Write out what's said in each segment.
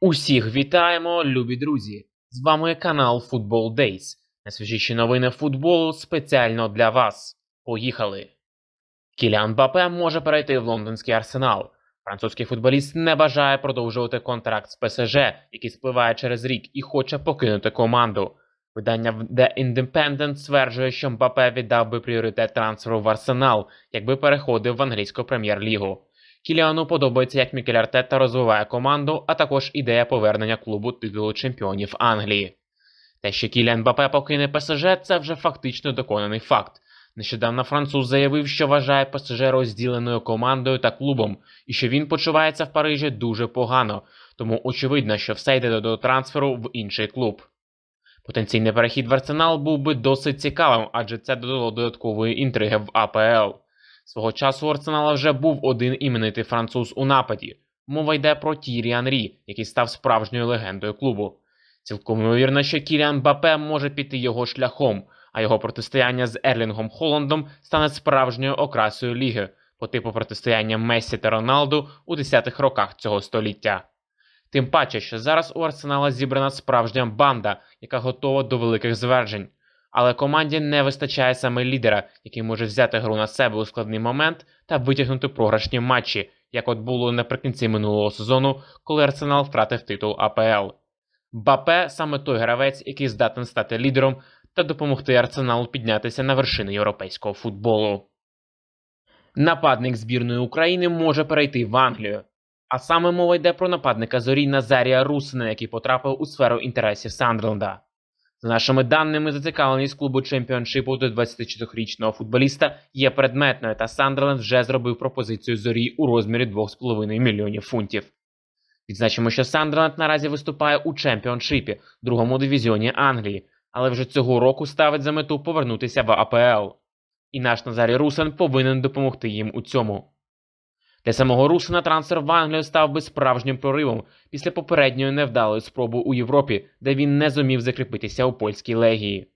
Усіх вітаємо, любі друзі! З вами канал Football Days. Найсвіжіші новини футболу спеціально для вас. Поїхали! Кіліан Бапе може перейти в лондонський арсенал. Французький футболіст не бажає продовжувати контракт з ПСЖ, який спливає через рік, і хоче покинути команду. Видання The Independent стверджує, що Мбапе віддав би пріоритет трансферу в арсенал, якби переходив в англійську прем'єр-лігу. Кіліану подобається, як Мікель Артета розвиває команду, а також ідея повернення клубу титулу чемпіонів Англії. Те, що Кіліан Бапе покине ПСЖ, це вже фактично доконаний факт. Нещодавно француз заявив, що вважає ПСЖ розділеною командою та клубом, і що він почувається в Парижі дуже погано, тому очевидно, що все йде до трансферу в інший клуб. Потенційний перехід в Арсенал був би досить цікавим, адже це додало додаткової інтриги в АПЛ. Свого часу у Арсенала вже був один іменитий француз у нападі. Мова йде про Тірі Анрі, який став справжньою легендою клубу. Цілком ймовірно, що Кіліан Бапе може піти його шляхом, а його протистояння з Ерлінгом Холландом стане справжньою окрасою ліги по типу протистояння Мессі та Роналду у 10-х роках цього століття. Тим паче, що зараз у Арсенала зібрана справжня банда, яка готова до великих зверджень. Але команді не вистачає саме лідера, який може взяти гру на себе у складний момент та витягнути програшні матчі, як от було наприкінці минулого сезону, коли Арсенал втратив титул АПЛ. Бапе саме той гравець, який здатен стати лідером та допомогти Арсеналу піднятися на вершини європейського футболу. Нападник збірної України може перейти в Англію. А саме мова йде про нападника зорі Назарія Русина, який потрапив у сферу інтересів Сандерленда. За нашими даними, зацікавленість клубу чемпіоншипу до 24-річного футболіста є предметною, та Сандерленд вже зробив пропозицію зорі у розмірі 2,5 мільйонів фунтів. Відзначимо, що Сандерленд наразі виступає у чемпіоншипі, другому дивізіоні Англії, але вже цього року ставить за мету повернутися в АПЛ. І наш Назарій Русин повинен допомогти їм у цьому. Для самого Русина трансфер в Англію став би справжнім проривом після попередньої невдалої спроби у Європі, де він не зумів закріпитися у польській легії.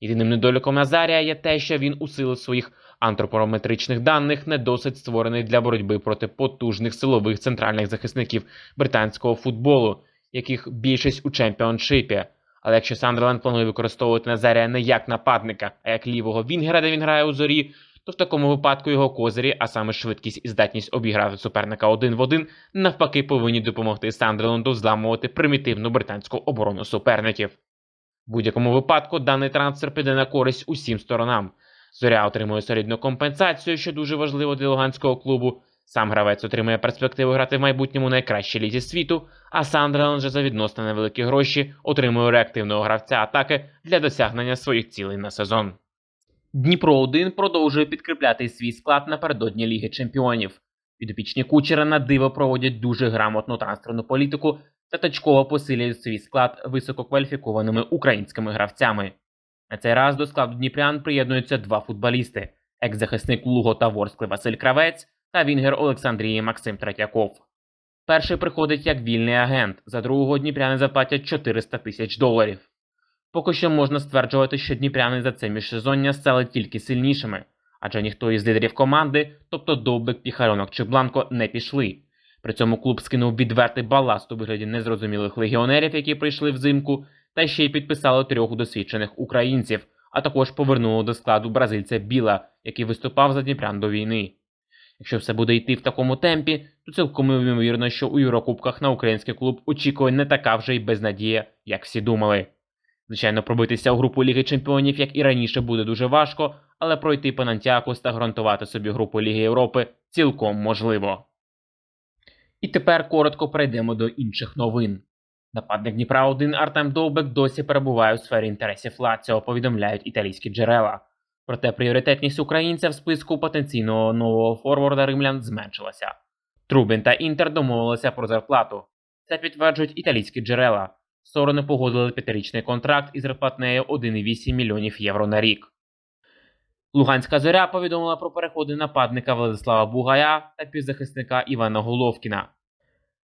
Єдиним недоліком Назарія є те, що він у силу своїх антропометричних даних не досить створений для боротьби проти потужних силових центральних захисників британського футболу, яких більшість у чемпіоншипі. Але якщо Сандерленд планує використовувати Назарія не як нападника, а як лівого Вінгера, де він грає у зорі, то в такому випадку його козирі, а саме швидкість і здатність обіграти суперника один в один, навпаки повинні допомогти Сандерленду зламувати примітивну британську оборону суперників. В будь-якому випадку даний трансфер піде на користь усім сторонам. Зоря отримує солідну компенсацію, що дуже важливо для луганського клубу. Сам гравець отримує перспективу грати в майбутньому найкращій лізі світу, а Сандерленд же за відносно невеликі гроші отримує реактивного гравця атаки для досягнення своїх цілей на сезон. Дніпро 1 продовжує підкріпляти свій склад напередодні Ліги Чемпіонів. Підопічні кучера на диво проводять дуже грамотну трансферну політику та точково посилюють свій склад висококваліфікованими українськими гравцями. На цей раз до складу Дніпрян приєднуються два футболісти: екс-захисник Луго та Ворскли Василь Кравець та Вінгер Олександрії Максим Третьяков. Перший приходить як вільний агент, за другого дніпряни заплатять 400 тисяч доларів. Поки що можна стверджувати, що дніпряни за це міжсезоння стали тільки сильнішими, адже ніхто із лідерів команди, тобто Довбик, Піхарьонок чи Бланко, не пішли. При цьому клуб скинув відвертий баласт у вигляді незрозумілих легіонерів, які прийшли взимку, та ще й підписали трьох досвідчених українців, а також повернули до складу бразильця Біла, який виступав за Дніпрян до війни. Якщо все буде йти в такому темпі, то цілком ймовірно, що у Єврокубках на український клуб очікує не така вже й безнадія, як всі думали. Звичайно, пробитися у групу Ліги Чемпіонів, як і раніше, буде дуже важко, але пройти Панантіакос та гарантувати собі групу Ліги Європи цілком можливо. І тепер коротко перейдемо до інших новин. Нападник Дніпра 1 Артем Довбек досі перебуває у сфері інтересів Лаціо, повідомляють італійські джерела. Проте пріоритетність українця в списку потенційного нового форварда римлян зменшилася. Трубін та Інтер домовилися про зарплату. Це підтверджують італійські джерела. Сторони погодили п'ятирічний контракт із зарплатнею 1,8 мільйонів євро на рік. Луганська зоря повідомила про переходи нападника Владислава Бугая та півзахисника Івана Головкіна.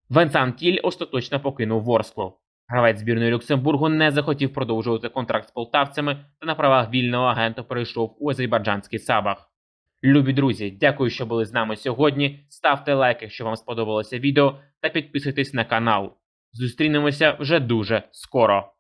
Венсан Тіль остаточно покинув Ворсклу. Гравець збірної Люксембургу не захотів продовжувати контракт з полтавцями та на правах вільного агента перейшов у азербайджанський сабах. Любі друзі, дякую, що були з нами сьогодні. Ставте лайк, якщо вам сподобалося відео, та підписуйтесь на канал. Зустрінемося вже дуже скоро.